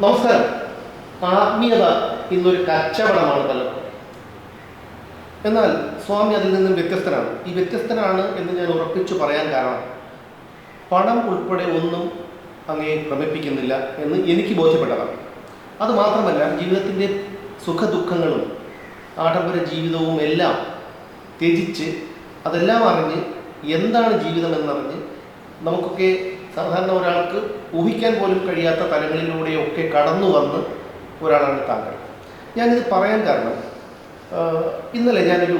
നമസ്കാരം. ആത്മീയത ഇന്നൊരു കച്ചവടമാണ് പലർക്കും എന്നാൽ സ്വാമി അതിൽ നിന്നും വ്യത്യസ്തനാണ്. ഈ വ്യത്യസ്തനാണ് എന്ന് ഞാൻ ഉറപ്പിച്ചു പറയാൻ കാരണം പണം ഉൾപ്പെടെ ഒന്നും അങ്ങേ ഭ്രമിപ്പിക്കുന്നില്ല എന്ന് എനിക്ക് ബോധ്യപ്പെട്ടതാണ്. അത് മാത്രമല്ല ജീവിതത്തിന്റെ സുഖദുഃഖങ്ങളും ആഡംബര ജീവിതവും എല്ലാം ത്യജിച്ച് അതെല്ലാം അറിഞ്ഞ് എന്താണ് ജീവിതം എന്നറിഞ്ഞ് നമുക്കൊക്കെ സാധാരണ ഒരാൾക്ക് ഊഹിക്കാൻ പോലും കഴിയാത്ത തലങ്ങളിലൂടെയൊക്കെ കടന്നു വന്ന് ഒരാളാണ് താങ്കൾ. ഞാനിത് പറയാൻ കാരണം ഇന്നലെ ഞാനൊരു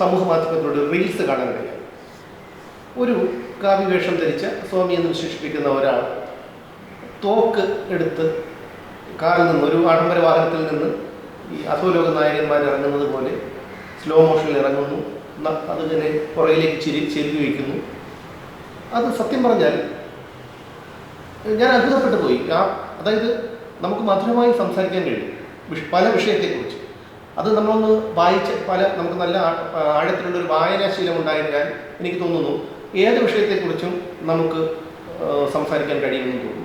സമൂഹ മാധ്യമത്തിലൂടെ റീൽസ് കാണാൻ കഴിയാം ഒരു കാവ്യ വേഷം ധരിച്ച സ്വാമി എന്ന് വിശേഷിപ്പിക്കുന്ന ഒരാൾ തോക്ക് എടുത്ത് കാറിൽ നിന്ന് ഒരു ആഡംബര വാഹനത്തിൽ നിന്ന് ഈ അധോലോക നായകന്മാർ ഇറങ്ങുന്നത് പോലെ സ്ലോ മോഷനിൽ ഇറങ്ങുന്നു. അതിങ്ങനെ പുറകിലേക്ക് ചിരി ചെരുതി വയ്ക്കുന്നു അത് സത്യം പറഞ്ഞാൽ ഞാൻ അത്ഭുതപ്പെട്ടു പോയി. ആ അതായത് നമുക്ക് മധുരമായി സംസാരിക്കാൻ കഴിയും. പല വിഷയത്തെക്കുറിച്ച്. അത് നമ്മളൊന്ന് വായിച്ച് പല നമുക്ക് നല്ല ആഴത്തിലുള്ളൊരു വായനാശീലം ഉണ്ടായിരുന്നാൽ എനിക്ക് തോന്നുന്നു. ഏത് വിഷയത്തെക്കുറിച്ചും നമുക്ക് സംസാരിക്കാൻ കഴിയുമെന്ന് തോന്നുന്നു.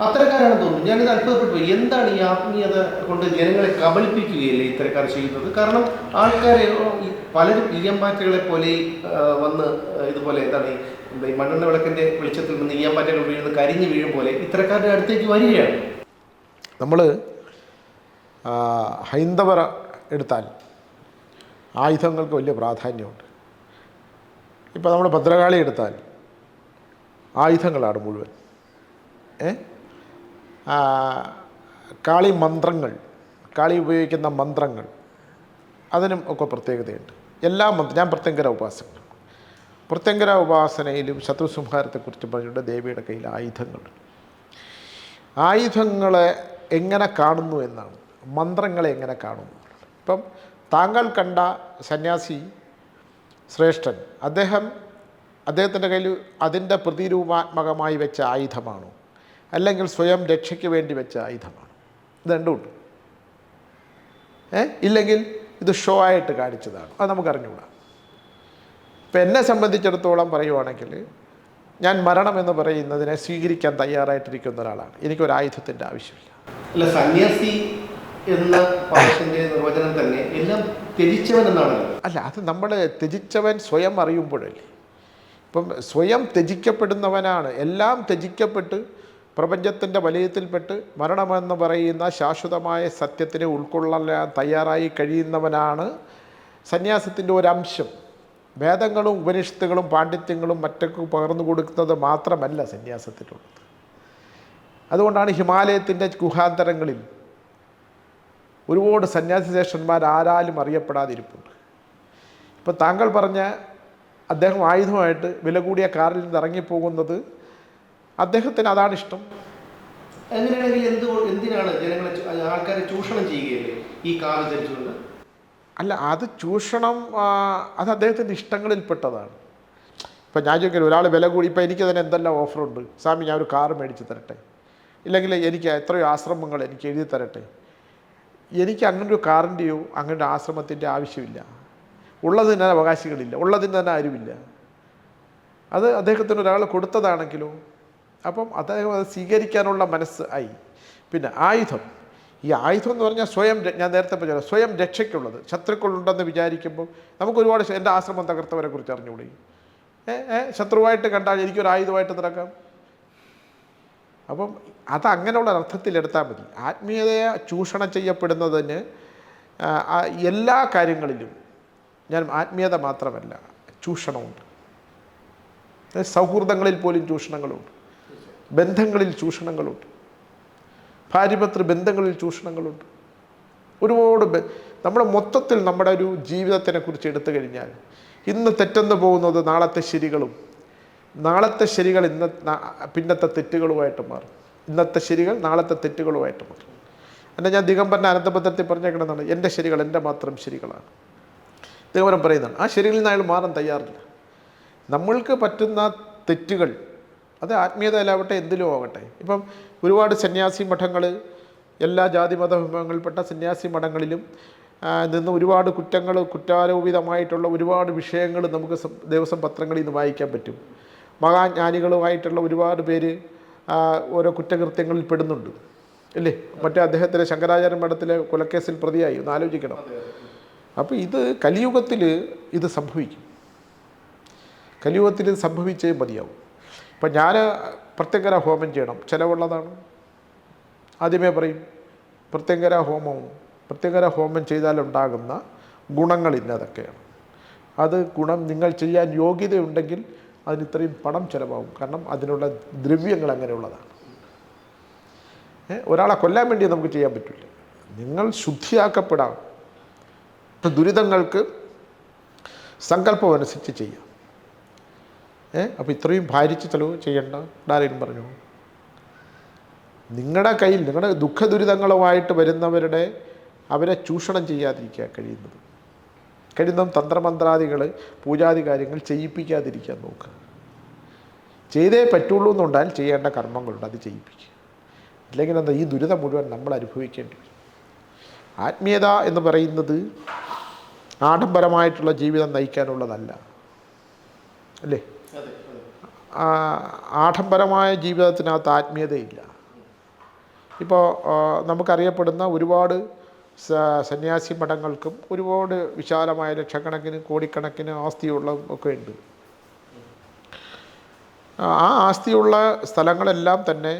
അത്തരക്കാരാണെന്ന് തോന്നുന്നു. ഞാനിത് അത്ഭുതപ്പെട്ടു. എന്താണ് ഈ ആത്മീയത കൊണ്ട് ജനങ്ങളെ കബളിപ്പിക്കുകയല്ലേ ഇത്തരക്കാർ ചെയ്യുന്നത്? കാരണം ആൾക്കാരെ പലരും ഈ പലരും ഈയമ്പാറ്റകളെ പോലെ വന്ന് ഇതുപോലെ എന്താണ് ഈ മണ്ണെണ്ണ വിളക്കിന്റെ വെളിച്ചത്തിൽ നിന്ന് ഈയമ്പാറ്റകൾ വീഴുന്ന കരിഞ്ഞു വീഴും പോലെ ഇത്തരക്കാരുടെ അടുത്തേക്ക് വരികയാണ്. നമ്മൾ ഹൈന്ദവർ എടുത്താൽ ആയുധങ്ങൾക്ക് വലിയ പ്രാധാന്യമുണ്ട്. ഇപ്പോൾ നമ്മൾ ഭദ്രകാളി എടുത്താൽ ആയുധങ്ങളാണ് മുഴുവൻ. ഏ? ആ, കാളി മന്ത്രങ്ങൾ കാളി ഉപയോഗിക്കുന്ന മന്ത്രങ്ങൾ അതിനും ഒക്കെ പ്രത്യേകതയുണ്ട്. എല്ലാ മന്ത്രം ഞാൻ പ്രത്യങ്കര ഉപാസകനാണ്. പ്രത്യങ്കര ഉപാസനയിലും ശത്രു സംഹാരത്തെക്കുറിച്ച് പറഞ്ഞിട്ടുണ്ട് ദേവിയുടെ കയ്യിൽ ആയുധങ്ങളുണ്ട്. ആയുധങ്ങളെ എങ്ങനെ കാണുന്നു എന്നാണ്. മന്ത്രങ്ങളെ എങ്ങനെ കാണുന്നു. ഇപ്പം താങ്കൾ കണ്ട സന്യാസി ശ്രേഷ്ഠൻ അദ്ദേഹം അദ്ദേഹത്തിന്റെ കയ്യിൽ അതിന്റെ പ്രതിരൂപാത്മകമായി വെച്ച ആയുധമാണോ? അല്ലെങ്കിൽ സ്വയം രക്ഷയ്ക്ക് വേണ്ടി വെച്ച ആയുധമാണ് ഇത് രണ്ടുമുണ്ട് ഏ? ഇല്ലെങ്കിൽ ഇത് ഷോ ആയിട്ട് കാണിച്ചതാണ്. അത് നമുക്ക് നമുക്കറിഞ്ഞുകൂടാ. ഇപ്പം എന്നെ സംബന്ധിച്ചിടത്തോളം പറയുവാണെങ്കിൽ ഞാൻ മരണം എന്ന് പറയുന്നതിനെ സ്വീകരിക്കാൻ തയ്യാറായിട്ടിരിക്കുന്ന ഒരാളാണ്. എനിക്കൊരു ആയുധത്തിന്റെ ആവശ്യമില്ല. അല്ല സന്യാസി എന്ന നിർവചനം തന്നെ എല്ലാം ത്യജിച്ചവൻ എന്നാണ്. അല്ല അത് നമ്മൾ ത്യജിച്ചവൻ സ്വയം അറിയുമ്പോഴല്ലേ. ഇപ്പം സ്വയം ത്യജിക്കപ്പെടുന്നവനാണ്. എല്ലാം ത്യജിക്കപ്പെട്ട് പ്രപഞ്ചത്തിന്റെ വലയത്തിൽപ്പെട്ട് മരണമെന്ന് പറയുന്ന ശാശ്വതമായ സത്യത്തിനെ ഉൾക്കൊള്ളാൻ തയ്യാറായി കഴിയുന്നവനാണ് സന്യാസത്തിന്റെ ഒരംശം. വേദങ്ങളും ഉപനിഷത്തുകളും പാണ്ഡിത്യങ്ങളും മറ്റൊക്കെ പകർന്നു കൊടുക്കുന്നത് മാത്രമല്ല സന്യാസത്തിനുള്ളത് അതുകൊണ്ടാണ് ഹിമാലയത്തിന്റെ ഗുഹാന്തരങ്ങളിൽ ഒരുപാട് സന്യാസി ശേഷന്മാർ ആരാലും അറിയപ്പെടാതിരിപ്പുണ്ട്. ഇപ്പോൾ താങ്കൾ പറഞ്ഞ അദ്ദേഹം ആയുധമായിട്ട് വില കൂടിയ കാറിൽ നിന്ന് ഇറങ്ങിപ്പോകുന്നത് അദ്ദേഹത്തിന് അതാണ് ഇഷ്ടം. അങ്ങനെയാണെങ്കിൽ എന്ത് എന്തിനാണ് ജനങ്ങളെ ആൾക്കാരെ ചൂഷണം ചെയ്യുകയല്ലേ ഈ കാവ്യ ധരിച്ചുകൊണ്ട് അല്ല അത് ചൂഷണം അത് അദ്ദേഹത്തിന്റെ ഇഷ്ടങ്ങളിൽപ്പെട്ടതാണ്. ഇപ്പം ഞാൻ ചോദിക്കരുത് ഒരാൾ വില കൂടി ഇപ്പം എനിക്ക് തന്നെ എന്തെല്ലാം ഓഫറുണ്ട്? സ്വാമി ഞാൻ ഒരു കാർ മേടിച്ച് തരട്ടെ? ഇല്ലെങ്കിൽ എനിക്ക് എത്രയോ ആശ്രമങ്ങൾ എനിക്ക് എഴുതി തരട്ടെ? എനിക്ക് അങ്ങനെ ഒരു കാറിന്റെയോ അങ്ങനെ ഒരു ആശ്രമത്തിന്റെ ആവശ്യമില്ല. ഉള്ളതിന് തന്നെ അവകാശികളില്ല. ഉള്ളതിന് തന്നെ ആരുമില്ല. അത് അദ്ദേഹത്തിന് ഒരാൾ കൊടുത്തതാണെങ്കിലോ അപ്പം അദ്ദേഹം അത് സ്വീകരിക്കാനുള്ള മനസ്സ് ആയി. പിന്നെ ആയുധം. ഈ ആയുധം എന്ന് പറഞ്ഞാൽ സ്വയം ഞാൻ നേരത്തെ പറഞ്ഞ സ്വയം രക്ഷയ്ക്കുള്ളത്. ശത്രുക്കളുണ്ടെന്ന് വിചാരിക്കുമ്പോൾ നമുക്ക് ഒരുപാട് എന്റെ ആശ്രമം തകർത്തവരെ കുറിച്ച് അറിഞ്ഞുകൂടി ശത്രുവായിട്ട് കണ്ടാൽ എനിക്കൊരു ആയുധമായിട്ട് നടക്കാം? അപ്പം അത് അങ്ങനെയുള്ള അർത്ഥത്തിൽ എടുത്താൽ മതി. ആത്മീയതയെ ചൂഷണം ചെയ്യപ്പെടുന്നതിന് എല്ലാ കാര്യങ്ങളിലും ഞാൻ ആത്മീയത മാത്രമല്ല ചൂഷണമുണ്ട്. സൗഹൃദങ്ങളിൽ പോലും ചൂഷണങ്ങളുണ്ട്. ബന്ധങ്ങളിൽ ചൂഷണങ്ങളുണ്ട്. ഭാര്യപത്ര ബന്ധങ്ങളിൽ ചൂഷണങ്ങളുണ്ട്. ഒരുപാട് നമ്മുടെ മൊത്തത്തിൽ നമ്മുടെ ഒരു ജീവിതത്തിനെ കുറിച്ച് എടുത്തു കഴിഞ്ഞാൽ ഇന്ന് തെറ്റെന്ന് പോകുന്നത് നാളത്തെ ശരികളും നാളത്തെ ശരികൾ ഇന്ന പിന്നത്തെ തെറ്റുകളുമായിട്ട് മാറും. ഇന്നത്തെ ശരികൾ നാളത്തെ തെറ്റുകളുമായിട്ട് മാറും. എന്നാൽ ഞാൻ ദിഗംബരന്റെ അനന്തബദ്ധത്തിൽ പറഞ്ഞേക്കണമെന്നാണ് എന്റെ ശരികൾ എന്റെ മാത്രം ശരികളാണ്. ദിഗംബരം പറയുന്നതാണ് ആ ശരികളിൽ നിന്ന് അയാൾ മാറാൻ തയ്യാറില്ല. നമ്മൾക്ക് പറ്റുന്ന തെറ്റുകൾ അത് ആത്മീയതയിലാവട്ടെ എന്തിലും ആവട്ടെ. ഇപ്പം ഒരുപാട് സന്യാസി മഠങ്ങൾ എല്ലാ ജാതി മത വിഭാഗങ്ങളിൽപ്പെട്ട സന്യാസി മഠങ്ങളിലും നിന്ന് ഒരുപാട് കുറ്റങ്ങൾ കുറ്റാരോപിതമായിട്ടുള്ള ഒരുപാട് വിഷയങ്ങൾ നമുക്ക് ദിവസം പത്രങ്ങളിൽ നിന്ന് വായിക്കാൻ പറ്റും. മഹാജ്ഞാനികളുമായിട്ടുള്ള ഒരുപാട് പേര് ഓരോ കുറ്റകൃത്യങ്ങളിൽ പെടുന്നുണ്ട്. അല്ലേ മറ്റേ അദ്ദേഹത്തിലെ ശങ്കരാചാര്യ മഠത്തിലെ കൊലക്കേസിൽ പ്രതിയായി ഒന്ന് ആലോചിക്കണം. അപ്പോൾ ഇത് കലിയുഗത്തിൽ ഇത് സംഭവിക്കും. കലിയുഗത്തിൽ ഇത് സംഭവിച്ചേ മതിയാവും. ഇപ്പം ഞാൻ പ്രത്യങ്കര ഹോമം ചെയ്യണം. ചിലവുള്ളതാണ്. ആദ്യമേ പറയും പ്രത്യങ്കര ഹോമവും പ്രത്യങ്കര ഹോമം ചെയ്താലുണ്ടാകുന്ന ഗുണങ്ങൾ ഇന്നതൊക്കെയാണ് അത് ഗുണം നിങ്ങൾ ചെയ്യാൻ യോഗ്യതയുണ്ടെങ്കിൽ അതിന് ഇത്രയും പണം ചിലവാകും. കാരണം അതിനുള്ള ദ്രവ്യങ്ങൾ അങ്ങനെയുള്ളതാണ്. ഒരാളെ കൊല്ലാൻ വേണ്ടി നമുക്ക് ചെയ്യാൻ പറ്റില്ല. നിങ്ങൾ ശുദ്ധിയാക്കപ്പെടാം. ദുരിതങ്ങൾക്ക് സങ്കല്പം അനുസരിച്ച് ചെയ്യാം. അപ്പോൾ ഇത്രയും ഭാരിച്ച് ചിലവ് ചെയ്യേണ്ട ആരെങ്കിലും പറഞ്ഞു. നിങ്ങളുടെ കയ്യിൽ നിങ്ങളുടെ ദുഃഖ ദുരിതങ്ങളുമായിട്ട് വരുന്നവരുടെ അവരെ ചൂഷണം ചെയ്യാതിരിക്കുക കഴിയുന്നത്. കഴിയുന്നതും തന്ത്രമന്ത്രാദികൾ പൂജാതി കാര്യങ്ങൾ ചെയ്യിപ്പിക്കാതിരിക്കാൻ നോക്കുക. ചെയ്തേ പറ്റുള്ളൂ എന്നുണ്ടാൽ ചെയ്യേണ്ട കർമ്മങ്ങളുണ്ട് അത് ചെയ്യിപ്പിക്കുക. അല്ലെങ്കിൽ എന്താ ഈ ദുരിതം മുഴുവൻ നമ്മൾ അനുഭവിക്കേണ്ടി വരും. ആത്മീയത എന്ന് പറയുന്നത് ആഡംബരമായിട്ടുള്ള ജീവിതം നയിക്കാനുള്ളതല്ല. അല്ലേ? ആഡംബരമായ ജീവിതത്തിനകത്ത് ആത്മീയതയില്ല. ഇപ്പോൾ നമുക്കറിയപ്പെടുന്ന ഒരുപാട് സന്യാസി മഠങ്ങൾക്കും ഒരുപാട് വിശാലമായ ലക്ഷക്കണക്കിന് കോടിക്കണക്കിന് ആസ്തിയുള്ള ഒക്കെ ഉണ്ട് ആ ആസ്തിയുള്ള സ്ഥലങ്ങളെല്ലാം തന്നെ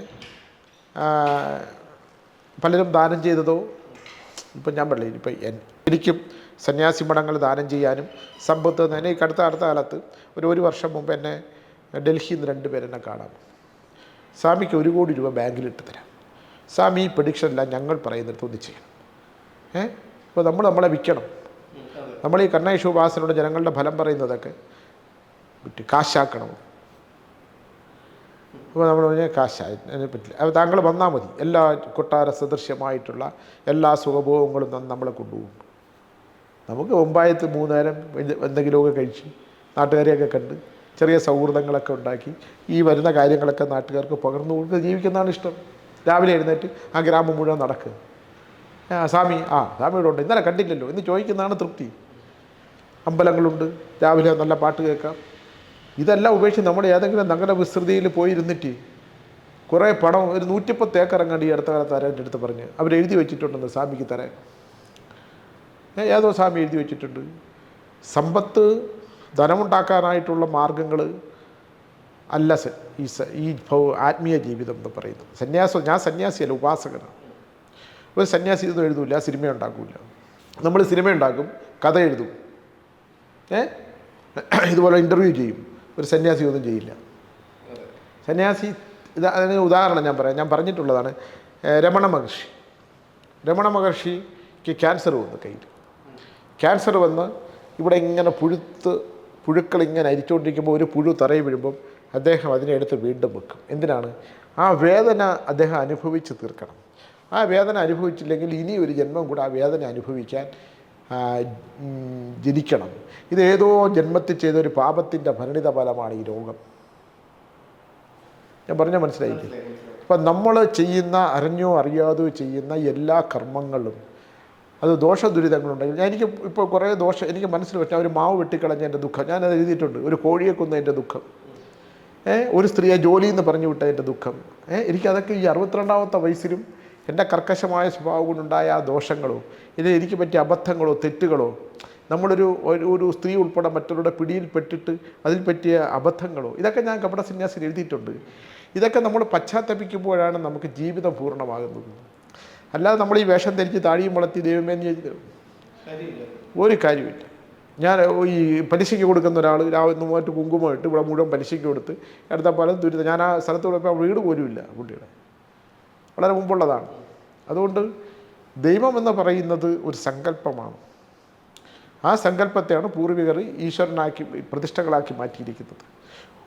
പലരും ദാനം ചെയ്തതോ ഇപ്പം ഞാൻ പറയില്ല ഇപ്പം എനിക്കും സന്യാസി മഠങ്ങൾ ദാനം ചെയ്യാനും സമ്പത്ത് തന്നെ ഈ അടുത്ത അടുത്ത കാലത്ത് ഒരു ഒരു വർഷം മുമ്പ് എന്നെ ഡൽഹിയിൽ നിന്ന് രണ്ട് പേരെന്നെ കാണാം. സ്വാമിക്ക് ഒരു കോടി രൂപ ബാങ്കിലിട്ട് തരാം. സ്വാമി ഈ പ്രഡിക്ഷനെല്ലാം ഞങ്ങൾ പറയുന്നിടത്ത് ഒന്ന് ചെയ്യണം. ഏ? അപ്പോൾ നമ്മൾ നമ്മളെ വിൽക്കണം. നമ്മൾ ഈ കണ്ണേഷ് ഉപാസനയുടെ ജനങ്ങളുടെ ഫലം പറയുന്നതൊക്കെ വിറ്റ് കാശാക്കണം. അപ്പോൾ നമ്മൾ പറഞ്ഞാൽ കാശായി പറ്റില്ല അപ്പോൾ താങ്കൾ വന്നാൽ മതി. എല്ലാ കൊട്ടാര സദൃശ്യമായിട്ടുള്ള എല്ലാ സുഖഭോഗങ്ങളും നമ്മളെ കൊണ്ടുപോകും. നമുക്ക് ഒമ്പായത്ത് മൂന്നേരം എന്ത് എന്തെങ്കിലുമൊക്കെ കഴിച്ച് നാട്ടുകാരെയൊക്കെ കണ്ട് ചെറിയ സൗഹൃദങ്ങളൊക്കെ ഉണ്ടാക്കി ഈ വരുന്ന കാര്യങ്ങളൊക്കെ നാട്ടുകാർക്ക് പകർന്നു കൊടുക്കുക ജീവിക്കുന്നതാണ് ഇഷ്ടം. രാവിലെ എഴുന്നേറ്റ് ആ ഗ്രാമം മുഴുവൻ നടക്കുക. സ്വാമി ആ സ്വാമിയുടെ ഉണ്ട്. ഇന്നലെ കണ്ടില്ലല്ലോ. എന്ന് ചോദിക്കുന്നതാണ് തൃപ്തി. അമ്പലങ്ങളുണ്ട്. രാവിലെ നല്ല പാട്ട് കേൾക്കാം. ഇതെല്ലാം ഉപേക്ഷിച്ച് നമ്മുടെ ഏതെങ്കിലും നഗര വിസ്തൃതിയിൽ പോയിരുന്നിട്ട് കുറേ പണം ഒരു നൂറ്റിപ്പത്ത് ഏക്കർ അങ്ങാണ്ട് ഈ അടുത്ത കാലത്ത് തരാന്റെ അടുത്ത് പറഞ്ഞ് അവർ എഴുതി വെച്ചിട്ടുണ്ടെന്ന് സ്വാമിക്ക് തരാൻ. ഏതോ സ്വാമി എഴുതി വെച്ചിട്ടുണ്ട്. സമ്പത്ത് ധനമുണ്ടാക്കാനായിട്ടുള്ള മാർഗങ്ങൾ അല്ല ഈ ഈ ആത്മീയ ജീവിതം എന്ന് പറയുന്നത്. സന്യാസം ഞാൻ സന്യാസിയല്ല ഉപാസകനാണ്. ഒരു സന്യാസി ഇതൊന്നും എഴുതൂല സിനിമ ഉണ്ടാക്കില്ല നമ്മൾ സിനിമ ഉണ്ടാക്കും കഥ എഴുതും. ഏ? ഇതുപോലെ ഇന്റർവ്യൂ ചെയ്യും. ഒരു സന്യാസി ഒന്നും ചെയ്യില്ല. സന്യാസി ഇത് അതിന് ഉദാഹരണം ഞാൻ പറയാം. ഞാൻ പറഞ്ഞിട്ടുള്ളതാണ് രമണ മഹർഷി. രമണ മഹർഷിക്ക് ക്യാൻസർ വന്നു കയ്യിൽ. ക്യാൻസർ വന്ന് ഇവിടെ ഇങ്ങനെ പുഴുത്ത് പുഴുക്കൾ ഇങ്ങനെ അരിച്ചുകൊണ്ടിരിക്കുമ്പോൾ ഒരു പുഴു തറയിൽ വീഴുമ്പം അദ്ദേഹം അതിനെ എടുത്ത് വീണ്ടും വെക്കും. എന്തിനാണ്? ആ വേദന അദ്ദേഹം അനുഭവിച്ച് തീർക്കണം. ആ വേദന അനുഭവിച്ചില്ലെങ്കിൽ ഇനി ഒരു ജന്മം കൂടെ ആ വേദന അനുഭവിക്കാൻ ജനിക്കണം. ഇത് ഏതോ ജന്മത്തിൽ ചെയ്ത ഒരു പാപത്തിന്റെ പരിണിത ഫലമാണ് ഈ രോഗം. ഞാൻ പറഞ്ഞ മനസ്സിലായില്ലേ? മനസ്സിലായി മനസ്സിലായി. അപ്പം നമ്മൾ ചെയ്യുന്ന അറിഞ്ഞോ അറിയാതോ ചെയ്യുന്ന എല്ലാ കർമ്മങ്ങളും അത് ദോഷ ദുരിതങ്ങളുണ്ടെങ്കിൽ ഞാൻ എനിക്ക് ഇപ്പോൾ കുറേ ദോഷം എനിക്ക് മനസ്സിൽ പറ്റുന്ന ഒരു മാവ് വെട്ടിക്കളഞ്ഞ എന്റെ ദുഃഖം. ഞാനത് എഴുതിയിട്ടുണ്ട്. ഒരു കോഴിയെ കൊന്ന എന്റെ ദുഃഖം. ഒരു സ്ത്രീയെ ജോലി എന്ന് പറഞ്ഞു വിട്ട എന്റെ ദുഃഖം. എനിക്കതൊക്കെ ഈ അറുപത്തിരണ്ടാമത്തെ വയസ്സിലും എന്റെ കർക്കശമായ സ്വഭാവം കൊണ്ടുണ്ടായ ആ ദോഷങ്ങളോ ഇത് എനിക്ക് പറ്റിയ അബദ്ധങ്ങളോ തെറ്റുകളോ നമ്മളൊരു ഒരു ഒരു സ്ത്രീ ഉൾപ്പെടെ മറ്റുള്ളവരുടെ പിടിയിൽപ്പെട്ടിട്ട് അതിൽ പറ്റിയ അബദ്ധങ്ങളോ ഇതൊക്കെ ഞാൻ കപട സന്യാസിൽ എഴുതിയിട്ടുണ്ട്. ഇതൊക്കെ നമ്മൾ പശ്ചാത്തപിക്കുമ്പോഴാണ് നമുക്ക് ജീവിതം പൂർണമാകുന്നത്. അല്ലാതെ നമ്മൾ ഈ വേഷം ധരിച്ച് താടിയും വളർത്തി ദൈവമേ എന്ന് ഒരു കാര്യമില്ല ഞാൻ ഈ പലിശയ്ക്ക് കൊടുക്കുന്ന ഒരാൾ രാവിലെ മൂവാറ്റ് കുങ്കുമം ഇട്ട് ഇവിടെ മുഴുവൻ പലിശയ്ക്ക് കൊടുത്ത് അടുത്ത പലതും ദുരിതം ഞാൻ ആ സ്ഥലത്ത് പോയപ്പോൾ വീട് പോലും ഇല്ല പുള്ളിയുടെ വളരെ മുമ്പുള്ളതാണ്. അതുകൊണ്ട് ദൈവം എന്ന് പറയുന്നത് ഒരു സങ്കല്പമാണ്. ആ സങ്കല്പത്തെയാണ് പൂർവികർ ഈശ്വരനാക്കി പ്രതിഷ്ഠകളാക്കി മാറ്റിയിരിക്കുന്നത്.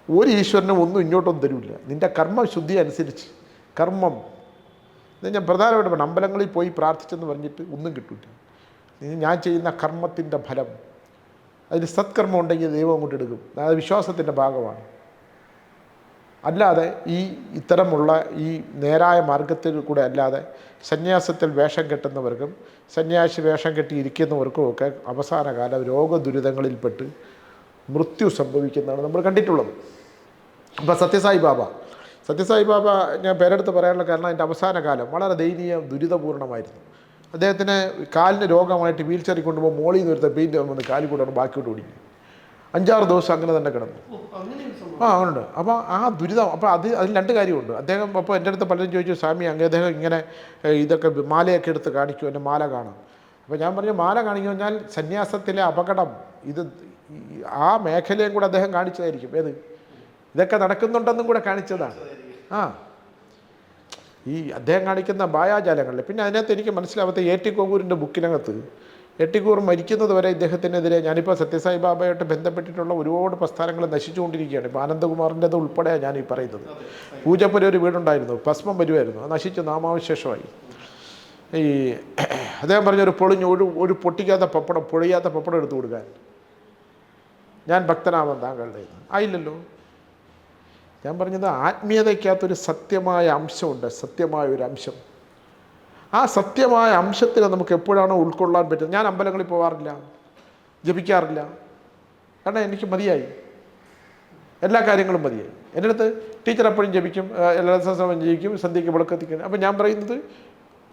ഒരു ഈശ്വരനും ഒന്നും ഇങ്ങോട്ടൊന്നും തരില്ല. നിന്റെ കർമ്മശുദ്ധി അനുസരിച്ച് കർമ്മം ഇത് ഞാൻ പ്രധാനമായിട്ട് പറഞ്ഞു അമ്പലങ്ങളിൽ പോയി പ്രാർത്ഥിച്ചെന്ന് പറഞ്ഞിട്ട് ഒന്നും കിട്ടില്ല ഞാൻ ചെയ്യുന്ന കർമ്മത്തിന്റെ ഫലം. അതിന് സത്കർമ്മം ഉണ്ടെങ്കിൽ ദൈവം അങ്ങോട്ട് എടുക്കും. അത് വിശ്വാസത്തിന്റെ ഭാഗമാണ്. അല്ലാതെ ഈ ഇത്തരമുള്ള ഈ നേരായ മാർഗത്തിൽ കൂടെ അല്ലാതെ സന്യാസത്തിൽ വേഷം കെട്ടുന്നവർക്കും സന്യാസി വേഷം കെട്ടിയിരിക്കുന്നവർക്കും ഒക്കെ അവസാന കാലം രോഗദുരിതങ്ങളിൽപ്പെട്ട് മൃത്യു സംഭവിക്കുന്നതാണ് നമ്മൾ കണ്ടിട്ടുള്ളത്. അപ്പോൾ സത്യസായി ബാബ സത്യസായി ബാബ ഞാൻ പേരെടുത്ത് പറയാനുള്ള കാരണം അതിന്റെ അവസാന കാലം വളരെ ദയനീയ ദുരിതപൂർണമായിരുന്നു അദ്ദേഹത്തിന് കാലിന് രോഗമായിട്ട് വീൽ ചെയറിൽ കൊണ്ടുപോകുമ്പോൾ മോളിൽ നിന്ന് ഒരുത്ത പെയിന്റ് വന്ന് കാലിൽ കൂടെ ബാക്കിയോട്ട് ഓടിക്കും. അഞ്ചാറ് ദിവസം അങ്ങനെ തന്നെ കിടന്നു. ആ അങ്ങനെയുണ്ട്. അപ്പോൾ ആ ദുരിതം അപ്പോൾ അത് അതിൽ രണ്ട് കാര്യമുണ്ട്. അദ്ദേഹം അപ്പോൾ എന്റെ അടുത്ത് പലരും ചോദിച്ചു സ്വാമി അങ്ങ് അദ്ദേഹം ഇങ്ങനെ ഇതൊക്കെ മാലയൊക്കെ എടുത്ത് കാണിക്കും എന്റെ മാല കാണാം അപ്പോൾ ഞാൻ പറഞ്ഞു മാല കാണിക്കും പറഞ്ഞാൽ സന്യാസത്തിലെ അപകടം ഇത് ആ മേഖലയും കൂടെ അദ്ദേഹം കാണിച്ചതായിരിക്കും. ഏത്? ഇതൊക്കെ നടക്കുന്നുണ്ടെന്നും കൂടെ കാണിച്ചതാണ്. ആ. ഈ അദ്ദേഹം കാണിക്കുന്ന മായാജാലങ്ങളിൽ പിന്നെ അതിനകത്ത് എനിക്ക് മനസ്സിലാവാത്ത എ ടി കോകൂരിന്റെ ബുക്കിനകത്ത് എ ടി കൂർ മരിക്കുന്നത് വരെ ഇദ്ദേഹത്തിനെതിരെ ഞാനിപ്പോൾ സത്യസായി ബാബയായിട്ട് ബന്ധപ്പെട്ടിട്ടുള്ള ഒരുപാട് പ്രസ്ഥാനങ്ങൾ നശിച്ചുകൊണ്ടിരിക്കുകയാണ്. ഇപ്പോൾ ആനന്ദകുമാറിന്റെത് ഉൾപ്പെടെയാണ് ഞാൻ പറയുന്നത്. പൂജപ്പുര ഒരു വീടുണ്ടായിരുന്നു ഭസ്മം വരുമായിരുന്നു അത് നശിച്ച് നാമാവശേഷമായി. ഈ അദ്ദേഹം പറഞ്ഞൊരു പൊളിഞ്ഞ് ഒരു ഒരു പൊട്ടിക്കാത്ത പപ്പടം പൊളിയാത്ത പപ്പടം എടുത്തു കൊടുക്കാൻ. ഞാൻ ഭക്തനാമം താങ്കളുടെ ആയില്ലല്ലോ. ഞാൻ പറഞ്ഞത് ആത്മീയതയ്ക്കകത്തൊരു സത്യമായ അംശമുണ്ട് സത്യമായ ഒരു അംശം. ആ സത്യമായ അംശത്തിനെ നമുക്ക് എപ്പോഴാണോ ഉൾക്കൊള്ളാൻ പറ്റുന്നത്? ഞാൻ അമ്പലങ്ങളിൽ പോകാറില്ല ജപിക്കാറില്ല. കാരണം എനിക്ക് മതിയായി. എല്ലാ കാര്യങ്ങളും മതിയായി. എന്റെ അടുത്ത് ടീച്ചർ എപ്പോഴും ജപിക്കും എല്ലാ ദിവസവും ജപിക്കും സന്ധ്യയ്ക്ക് വിളക്കെത്തിക്കും അപ്പം ഞാൻ പറയുന്നത്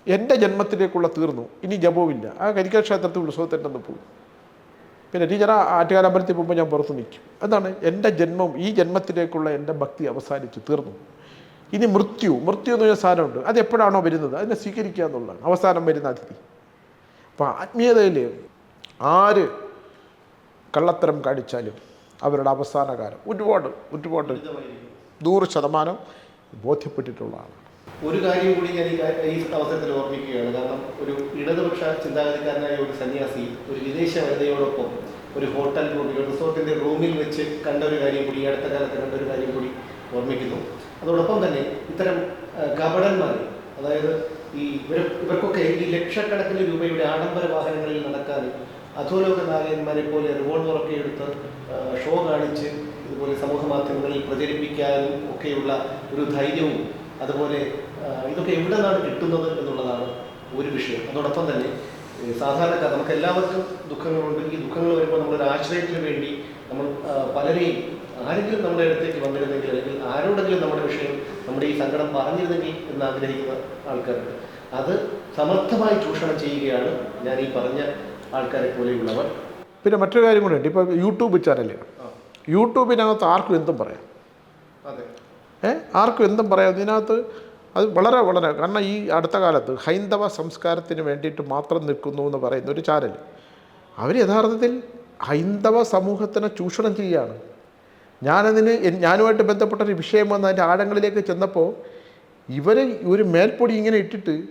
എന്റെ ജന്മത്തിലേക്കുള്ള തീർന്നു. ഇനി ജപവുമില്ല. ആ കരിക്കൽ ഉത്സവത്തിന്റെ പോകും പിന്നെ ടീച്ചർ ആ ആറ്റുകാല അമ്പലത്തിൽ പോകുമ്പോൾ ഞാൻ പുറത്ത് നിൽക്കും. അതാണ് എന്റെ ജന്മം ഈ ജന്മത്തിലേക്കുള്ള എന്റെ ഭക്തി അവസാനിച്ചു തീർന്നു. ഇനി മൃത്യു മൃത്യു എന്ന് പറഞ്ഞ സാധനമുണ്ട്. അത് എപ്പോഴാണോ വരുന്നത്? അതിനെ സ്വീകരിക്കുക എന്നുള്ളതാണ്. അവസാനം വരുന്ന അതിഥി. അപ്പോൾ ആത്മീയതയിൽ ആര് കള്ളത്തരം കാണിച്ചാലും അവരുടെ അവസാന കാലം ഒരുപാട് ഒരുപാട്. നൂറ് ശതമാനം ബോധ്യപ്പെട്ടിട്ടുള്ളതാണ്. ഒരു കാര്യം കൂടി ഞാൻ ഈ അവസരത്തിൽ ഓർമ്മിക്കുകയാണ്. കാരണം ഒരു ഇടതുപക്ഷ ചിന്താഗതിക്കാരനായ ഒരു സന്യാസി ഒരു വിദേശ വനിതയോടൊപ്പം ഒരു ഹോട്ടൽ റൂമിൽ റിസോർട്ടിന്റെ റൂമിൽ വെച്ച് കണ്ട ഒരു കാര്യം കൂടി അടുത്ത കാലത്ത് കണ്ട ഒരു കാര്യം കൂടി ഓർമ്മിക്കുന്നു. അതോടൊപ്പം തന്നെ ഇത്തരം കപടന്മാർ അതായത് ഈ ഇവർ ഇവർക്കൊക്കെ ഈ ലക്ഷക്കണക്കിന് രൂപയുടെ ആഡംബര വാഹനങ്ങളിൽ നടക്കാതെ അധോലോക നായകന്മാരെ പോലെ റിവോൾവറൊക്കെ എടുത്ത് ഷോ കാണിച്ച് ഇതുപോലെ സമൂഹ മാധ്യമങ്ങളിൽ പ്രചരിപ്പിക്കാനും ഒക്കെയുള്ള ഒരു ധൈര്യവും അതുപോലെ ഇതൊക്കെ എവിടെ നിന്നാണ് കിട്ടുന്നത് എന്നുള്ളതാണ് ഒരു വിഷയം. അതോടൊപ്പം തന്നെ സാധാരണക്കാർ നമുക്ക് എല്ലാവർക്കും ദുഃഖങ്ങളുണ്ട്. ഈ ദുഃഖങ്ങൾ വരുമ്പോൾ നമ്മളൊരു ആശ്രയത്തിന് വേണ്ടി നമ്മൾ പലരെയും ആരെങ്കിലും നമ്മുടെ അടുത്തേക്ക് വന്നിരുന്നെങ്കിൽ അല്ലെങ്കിൽ ആരോടെങ്കിലും നമ്മുടെ വിഷയം നമ്മുടെ ഈ സങ്കടം പറഞ്ഞിരുന്നെങ്കിൽ എന്ന് ആഗ്രഹിക്കുന്ന ആൾക്കാരുണ്ട്. അത് സമർത്ഥമായി ചൂഷണം ചെയ്യുകയാണ് ഞാൻ ഈ പറഞ്ഞ ആൾക്കാരെ പോലെയുള്ളവർ. പിന്നെ മറ്റൊരു കാര്യം കൂടെ ഉണ്ട്. ഇപ്പോൾ യൂട്യൂബ് ചാനൽ യൂട്യൂബിനകത്ത് ആർക്കും എന്തും പറയാം. അതെ. ഏ? ആർക്കും എന്തും പറയാം. ഇതിനകത്ത് അത് വളരെ വളരെ കാരണം ഈ അടുത്ത കാലത്ത് ഹൈന്ദവ സംസ്കാരത്തിന് വേണ്ടിയിട്ട് മാത്രം നിൽക്കുന്നു എന്ന് പറയുന്ന ഒരു ചാനൽ അവർ യഥാർത്ഥത്തിൽ ഹൈന്ദവ സമൂഹത്തിനെ ചൂഷണം ചെയ്യുകയാണ്. ഞാനതിന് ഞാനുമായിട്ട് ബന്ധപ്പെട്ട ഒരു വിഷയം വന്ന് അതിന്റെ ആഴങ്ങളിലേക്ക് ചെന്നപ്പോൾ ഇവർ ഒരു മേൽപ്പൊടി ഇങ്ങനെ ഇട്ടിട്ട്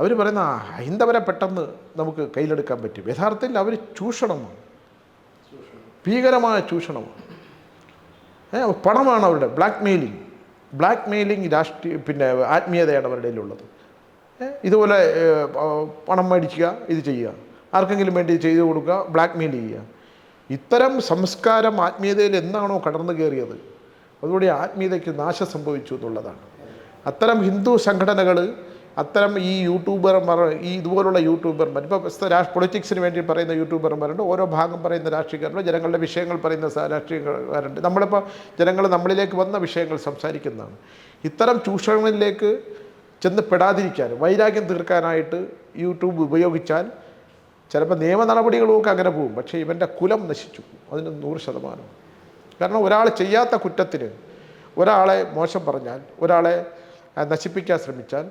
അവർ പറയുന്ന ഹൈന്ദവരെ പെട്ടെന്ന് നമുക്ക് കയ്യിലെടുക്കാൻ പറ്റും. യഥാർത്ഥത്തിൽ അവർ ചൂഷണമാണ്. ഭീകരമായ ചൂഷണമാണ്. പണമാണ് അവരുടെ ബ്ലാക്ക് മെയിലിംഗ് ബ്ലാക്ക് മെയിലിംഗ് രാഷ്ട്രീയ പിന്നെ ആത്മീയതയാണ് അവരുടെ ഉള്ളത് ഇതുപോലെ പണം മേടിക്കുക ഇത് ചെയ്യുക. ആർക്കെങ്കിലും വേണ്ടി ചെയ്തു കൊടുക്കുക ബ്ലാക്ക് മെയിൽ ചെയ്യുക. ഇത്തരം സംസ്കാരം ആത്മീയതയിൽ എന്താണോ കടന്നു കയറിയത് അതുകൂടി ആത്മീയതയ്ക്ക് നാശം സംഭവിച്ചു എന്നുള്ളതാണ്. അത്തരം ഹിന്ദു സംഘടനകൾ അത്തരം ഈ യൂട്യൂബർമാർ ഈ ഇതുപോലുള്ള യൂട്യൂബർമാർ ഇപ്പോൾ പൊളിറ്റിക്സിന് വേണ്ടി പറയുന്ന യൂട്യൂബർമാരുണ്ട് ഓരോ ഭാഗം പറയുന്ന രാഷ്ട്രീയക്കാരുണ്ട് ജനങ്ങളുടെ വിഷയങ്ങൾ പറയുന്ന രാഷ്ട്രീയക്കാരുണ്ട്. നമ്മളിപ്പോൾ ജനങ്ങൾ നമ്മളിലേക്ക് വന്ന വിഷയങ്ങൾ സംസാരിക്കുന്നതാണ്. ഇത്തരം ചൂഷണങ്ങളിലേക്ക് ചെന്ന് പെടാതിരിക്കാൻ വൈരാഗ്യം തീർക്കാനായിട്ട് യൂട്യൂബ് ഉപയോഗിച്ചാൽ ചിലപ്പോൾ നിയമ നടപടികളുമൊക്കെ അങ്ങനെ പോകും പക്ഷേ ഇവന്റെ കുലം നശിച്ചു അതിന് നൂറ് ശതമാനം. കാരണം ഒരാൾ ചെയ്യാത്ത കുറ്റത്തിന് ഒരാളെ മോശം പറഞ്ഞാൽ ഒരാളെ നശിപ്പിക്കാൻ ശ്രമിച്ചാൽ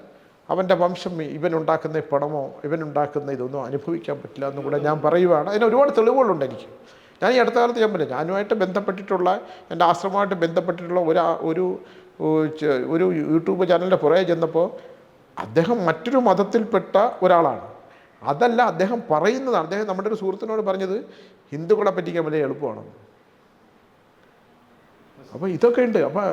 അവന്റെ വംശം ഇവനുണ്ടാക്കുന്ന പണമോ ഇവനുണ്ടാക്കുന്ന ഇതൊന്നും അനുഭവിക്കാൻ പറ്റില്ല എന്നും കൂടെ ഞാൻ പറയുവാണ്. അതിന് ഒരുപാട് തെളിവുകളുണ്ട് എനിക്ക്. ഞാൻ ഈ അടുത്ത കാലത്ത് ഞാൻ പറഞ്ഞു ഞാനുമായിട്ട് ബന്ധപ്പെട്ടിട്ടുള്ള എന്റെ ആശ്രമമായിട്ട് ബന്ധപ്പെട്ടിട്ടുള്ള ഒരു ഒരു ഒരു യൂട്യൂബ് ചാനലിന്റെ പുറകെ ചെന്നപ്പോൾ അദ്ദേഹം മറ്റൊരു മതത്തിൽപ്പെട്ട ഒരാളാണ്. അതല്ല അദ്ദേഹം പറയുന്നതാണ്. അദ്ദേഹം നമ്മുടെ ഒരു സുഹൃത്തിനോട് പറഞ്ഞത് ഹിന്ദുക്കളെ പറ്റിക്കാൻ വലിയ എളുപ്പമാണെന്ന്. അപ്പോൾ ഇതൊക്കെ ഉണ്ട്. അപ്പോൾ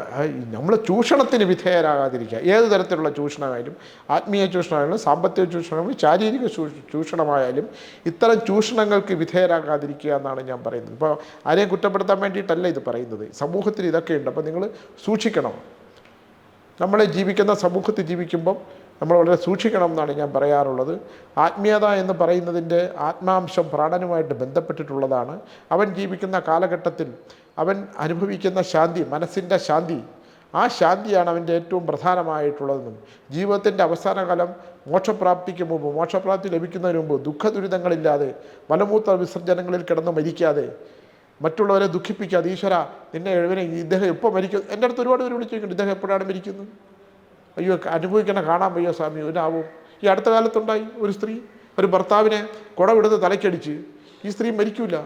നമ്മൾ ചൂഷണത്തിന് വിധേയരാകാതിരിക്കുക. ഏത് തരത്തിലുള്ള ചൂഷണമായാലും ആത്മീയ ചൂഷണമായാലും സാമ്പത്തിക ചൂഷണമായാലും ശാരീരിക ചൂഷണമായാലും ഇത്തരം ചൂഷണങ്ങൾക്ക് വിധേയരാകാതിരിക്കുക എന്നാണ് ഞാൻ പറയുന്നത്. ഇപ്പോൾ ആരെയും കുറ്റപ്പെടുത്താൻ വേണ്ടിയിട്ടല്ല ഇത് പറയുന്നത്. സമൂഹത്തിൽ ഇതൊക്കെ ഉണ്ട്. അപ്പോൾ നിങ്ങൾ സൂക്ഷിക്കണം. നമ്മളെ ജീവിക്കുന്ന സമൂഹത്തിൽ ജീവിക്കുമ്പം നമ്മൾ വളരെ സൂക്ഷിക്കണം എന്നാണ് ഞാൻ പറയാറുള്ളത്. ആത്മീയത എന്ന് പറയുന്നതിന്റെ ആത്മാംശം പ്രാണനുമായിട്ട് ബന്ധപ്പെട്ടിട്ടുള്ളതാണ്. അവൻ ജീവിക്കുന്ന കാലഘട്ടത്തിൽ അവൻ അനുഭവിക്കുന്ന ശാന്തി മനസ്സിന്റെ ശാന്തി. ആ ശാന്തിയാണ് അവന്റെ ഏറ്റവും പ്രധാനമായിട്ടുള്ളതെന്നും ജീവിതത്തിന്റെ അവസാന കാലം മോക്ഷപ്രാപ്തിക്ക് മുമ്പ് മോക്ഷപ്രാപ്തി ലഭിക്കുന്നതിന് മുമ്പ് ദുഃഖ ദുരിതങ്ങളില്ലാതെ മലമൂത്ര വിസർജനങ്ങളിൽ കിടന്ന് മരിക്കാതെ മറ്റുള്ളവരെ ദുഃഖിപ്പിക്കാതെ ഈശ്വര നിന്നെ എഴുവനെ ഇദ്ദേഹം എപ്പോൾ മരിക്കും എന്റെ അടുത്ത് ഒരുപാട് പേര് വിളിച്ചു ഇദ്ദേഹം എപ്പോഴാണ് മരിക്കുന്നത് അയ്യോ അനുഭവിക്കണ കാണാൻ വയ്യോ സ്വാമി ഒരാവും. ഈ അടുത്ത കാലത്തുണ്ടായി ഒരു സ്ത്രീ ഒരു ഭർത്താവിനെ കുടവിടുന്ന് തലക്കടിച്ച് ഈ സ്ത്രീ മരിക്കൂല.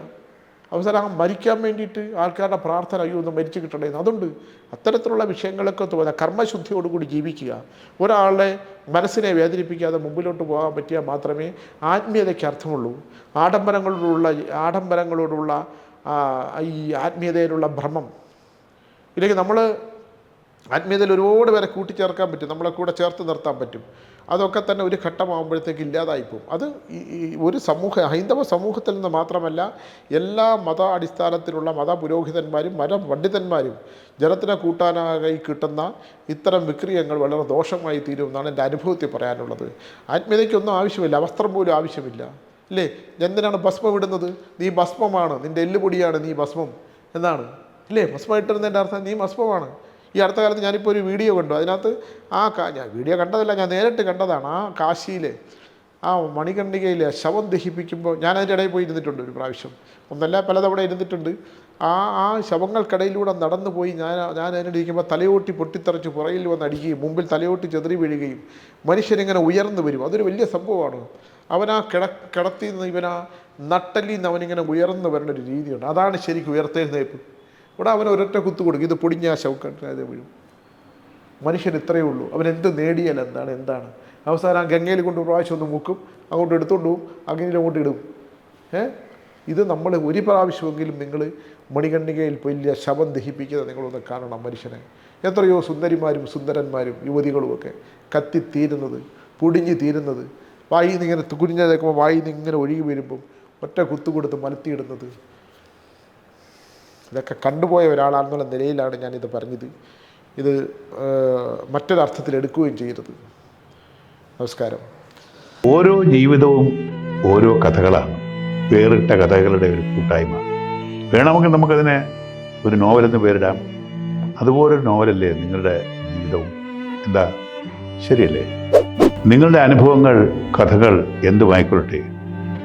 അവസാനം മരിക്കാൻ വേണ്ടിയിട്ട് ആൾക്കാരുടെ പ്രാർത്ഥന അയ്യോ ഒന്ന് മരിച്ചു കിട്ടണേ അതുണ്ട്. അത്തരത്തിലുള്ള വിഷയങ്ങളൊക്കെ തോന്നുക കർമ്മശുദ്ധിയോടുകൂടി ജീവിക്കുക. ഒരാളെ മനസ്സിനെ വേദനിപ്പിക്കാതെ മുമ്പിലോട്ട് പോകാൻ പറ്റിയാൽ മാത്രമേ ആത്മീയതയ്ക്ക് അർത്ഥമുള്ളൂ. ആഡംബരങ്ങളോടുള്ള ആഡംബരങ്ങളോടുള്ള ഈ ആത്മീയതയിലുള്ള ഭ്രമം. ഇല്ലെങ്കിൽ നമ്മൾ ആത്മീയതയിൽ ഒരുപാട് പേരെ കൂട്ടിച്ചേർക്കാൻ പറ്റും. നമ്മളെ കൂടെ ചേർത്ത് നിർത്താൻ പറ്റും. അതൊക്കെ തന്നെ ഒരു ഘട്ടമാകുമ്പോഴത്തേക്ക് ഇല്ലാതായിപ്പോവും. അത് ഈ ഒരു സമൂഹ ഹൈന്ദവ സമൂഹത്തിൽ നിന്ന് മാത്രമല്ല എല്ലാ മത അടിസ്ഥാനത്തിലുള്ള മത പുരോഹിതന്മാരും മത പണ്ഡിതന്മാരും ജനത്തിനെ കൂട്ടാനായി കിട്ടുന്ന ഇത്തരം വിക്രിയങ്ങൾ വളരെ ദോഷമായി തീരുമെന്നാണ് എന്റെ അനുഭവത്തിൽ പറയാനുള്ളത്. ആത്മീയതയ്ക്കൊന്നും ആവശ്യമില്ല വസ്ത്രം പോലും ആവശ്യമില്ല. അല്ലേ? എന്തിനാണ് ഭസ്മം ഇടുന്നത്? നീ ഭസ്മമാണ് നിന്റെ എല്ലുപൊടിയാണ് നീ ഭസ്മം എന്നാണ്. അല്ലേ? ഭസ്മം ഇട്ടിരുന്നതിന്റെ അർത്ഥം നീ ഭസ്മമാണ്. ഈ അടുത്ത കാലത്ത് ഞാനിപ്പോൾ ഒരു വീഡിയോ കണ്ടു. അതിനകത്ത് ആ കാ ഞാൻ വീഡിയോ കണ്ടതല്ല ഞാൻ നേരിട്ട് കണ്ടതാണ്. ആ കാശിയിലെ ആ മണികണ്ണികയിലെ ശവം ദഹിപ്പിക്കുമ്പോൾ ഞാൻ അതിന്റെ ഇടയിൽ പോയി ഇരുന്നിട്ടുണ്ട് ഒരു പ്രാവശ്യം. ഒന്നല്ല പലതവണ ഇരുന്നിട്ടുണ്ട്. ആ ആ ശവങ്ങൾക്കിടയിലൂടെ നടന്നു പോയി ഞാൻ ഞാൻ അതിനിരിക്കുമ്പോൾ തലയോട്ടി പൊട്ടിത്തെറിച്ച് പുറകിൽ വന്ന് അടിക്കുകയും മുമ്പിൽ തലയോട്ടി ചെതറി വീഴുകയും മനുഷ്യനിങ്ങനെ ഉയർന്നു വരും. അതൊരു വലിയ സംഭവമാണ്. അവനാ കിട കിടത്തി നിന്ന് ഇവനാ നട്ടലിൽ നിന്ന് അവനിങ്ങനെ ഉയർന്നു വരുന്ന ഒരു രീതിയുണ്ട്. അതാണ് ശരിക്കും ഉയർത്തെഴുന്നേപ്പ് ഇവിടെ അവൻ ഒരൊറ്റ കുത്തു കൊടുക്കും. ഇത് പൊടിഞ്ഞ ആ വീഴും. മനുഷ്യൻ ഇത്രയേ ഉള്ളൂ. അവൻ എന്ത് നേടിയാൽ എന്താണ് എന്താണ്? അവസാനം ആ ഗംഗയിൽ കൊണ്ട് പ്രാവശ്യം ഒന്ന് മുക്കും. അങ്ങോട്ട് എടുത്തുകൊണ്ട് പോവും. അങ്ങനെ അങ്ങോട്ട് ഇടും. ഏ? ഇത് നമ്മൾ ഒരു പ്രാവശ്യമെങ്കിലും നിങ്ങൾ മണികണ്ണികയിൽ വലിയ ശവം ദഹിപ്പിക്കുന്നത് നിങ്ങളൊന്ന് കാണണം മനുഷ്യനെ. എത്രയോ സുന്ദരിമാരും സുന്ദരന്മാരും യുവതികളുമൊക്കെ കത്തിത്തീരുന്നത് പൊടിഞ്ഞു തീരുന്നത് വായിൽ ഇങ്ങനെ കുഞ്ഞു നിൽക്കുമ്പോൾ വായിൽ ഇങ്ങനെ ഒഴുകി വരുമ്പം ഒറ്റ കുത്തു കൊടുത്ത് മലത്തിയിടുന്നത് ഇതൊക്കെ കണ്ടുപോയ ഒരാളാണെന്നുള്ള നിലയിലാണ് ഞാനിത് പറഞ്ഞത്. ഇത് മറ്റൊരർത്ഥത്തിൽ എടുക്കുകയും ചെയ്യരുത് നമസ്കാരം. ഓരോ ജീവിതവും ഓരോ കഥകളാണ്. വേറിട്ട കഥകളുടെ ഒരു കൂട്ടായ്മ. വേണമെങ്കിൽ നമുക്കതിനെ ഒരു നോവലെന്ന് പേരിടാം. അതുപോലൊരു നോവലല്ലേ നിങ്ങളുടെ ജീവിതവും? എന്താ? ശരിയല്ലേ? നിങ്ങളുടെ അനുഭവങ്ങൾ കഥകൾ എന്തുമായിക്കൊള്ളട്ടെ?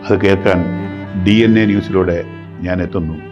അത് കേൾക്കാൻ ഡി എൻ എ ന്യൂസിലൂടെ ഞാൻ എത്തുന്നു.